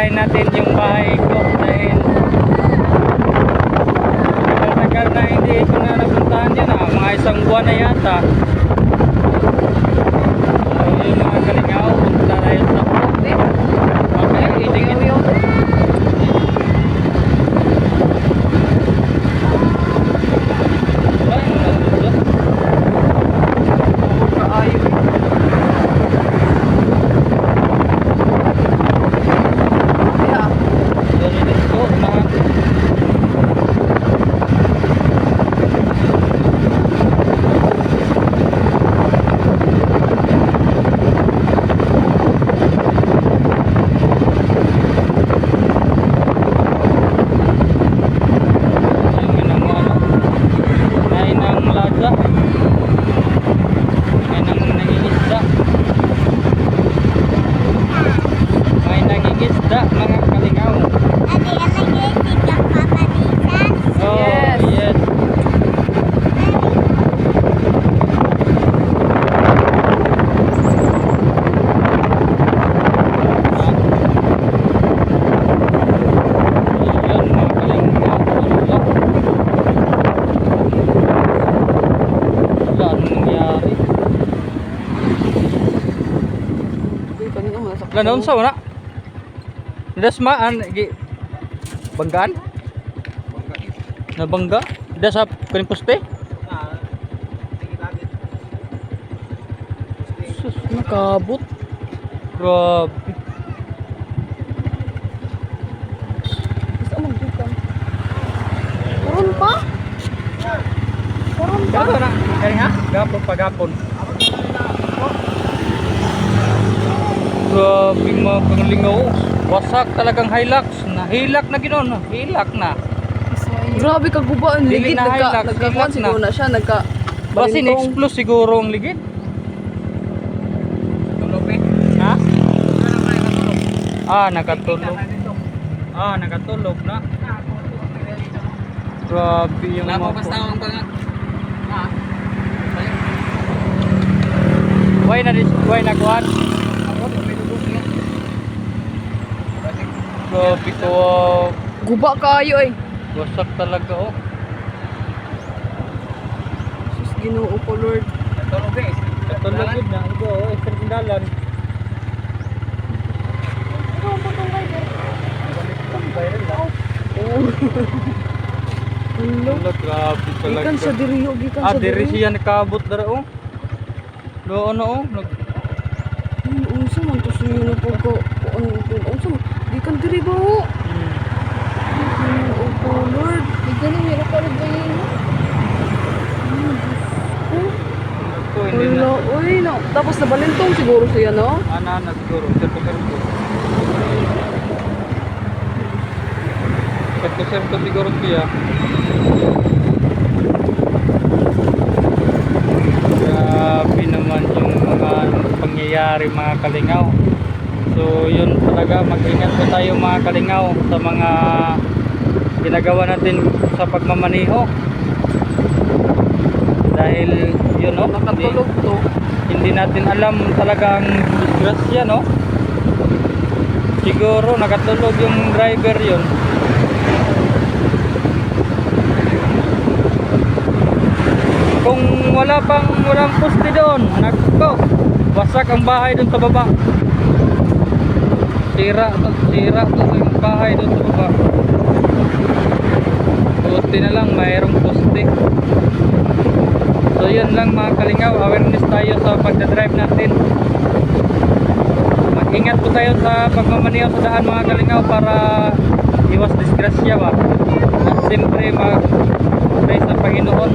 basahin natin yung bahay ko dahil matagal na hindi ko na napuntahan yan ah, mga isang buwan na yata. Lanon sa una. Dasma an gi banggaan. Nabangga. Da sa kaning poste. Sus, nakabot. Grabe. Karon pa? Karon pa? Gato na. Kaya nga, gapon pagapon. Grabe mga panglingaw. Wasak talagang hilux. Nahilak na ginon. Hilak na. Grabe ka guba ang ligid na nagka hilak, nagkakuan hilak siguro na. na siya nagka Basi balintong. na-explode siguro ang ligid. Tulog eh. Ha? Ah, nakatulog. Ah, nakatulog na. Grabe yung mga... Why na why na kuan? Grabe ko. ah. Guba kayo eh. Wasak talaga oh. Sus Ginoo ko Lord. Katulog yun na. Ito oh, isang tindalan. Oh. Hello. Grabe talaga. Gikan sa diriyo, gikan Ah, sa diri diriyo. siya nakabot dara oh. Do ano oh, nag unsa man to siya na pagko ano unsa man gikan diri ho? hmm. Ginoo ko Lord. Gikan ni ra pa ba yun? Ito, hindi na. uy, no. Tapos nabalintong siguro siya, no? Ana na siguro, serto serto. Serto serto siguro siya. Grabe naman yung mga pangyayari mga kalingaw. So yun talaga, mag-ingat po tayo mga kalingaw sa mga ginagawa natin sa pagmamaniho. Dahil yun no, hindi, hindi natin alam talagang disgrasya no. Siguro nakatulog yung driver yun. Kung wala pang walang poste doon, nagko, wasak ang bahay doon sa baba. Sira to, sira to yung bahay doon sa baba. Buti na lang mayroong poste. So yun lang mga kalingaw, awareness tayo sa pagdadrive natin. Mag-ingat po tayo sa pagmamaniho sa daan mga kalingaw para iwas disgrasya ba. At siyempre mag pray sa Panginoon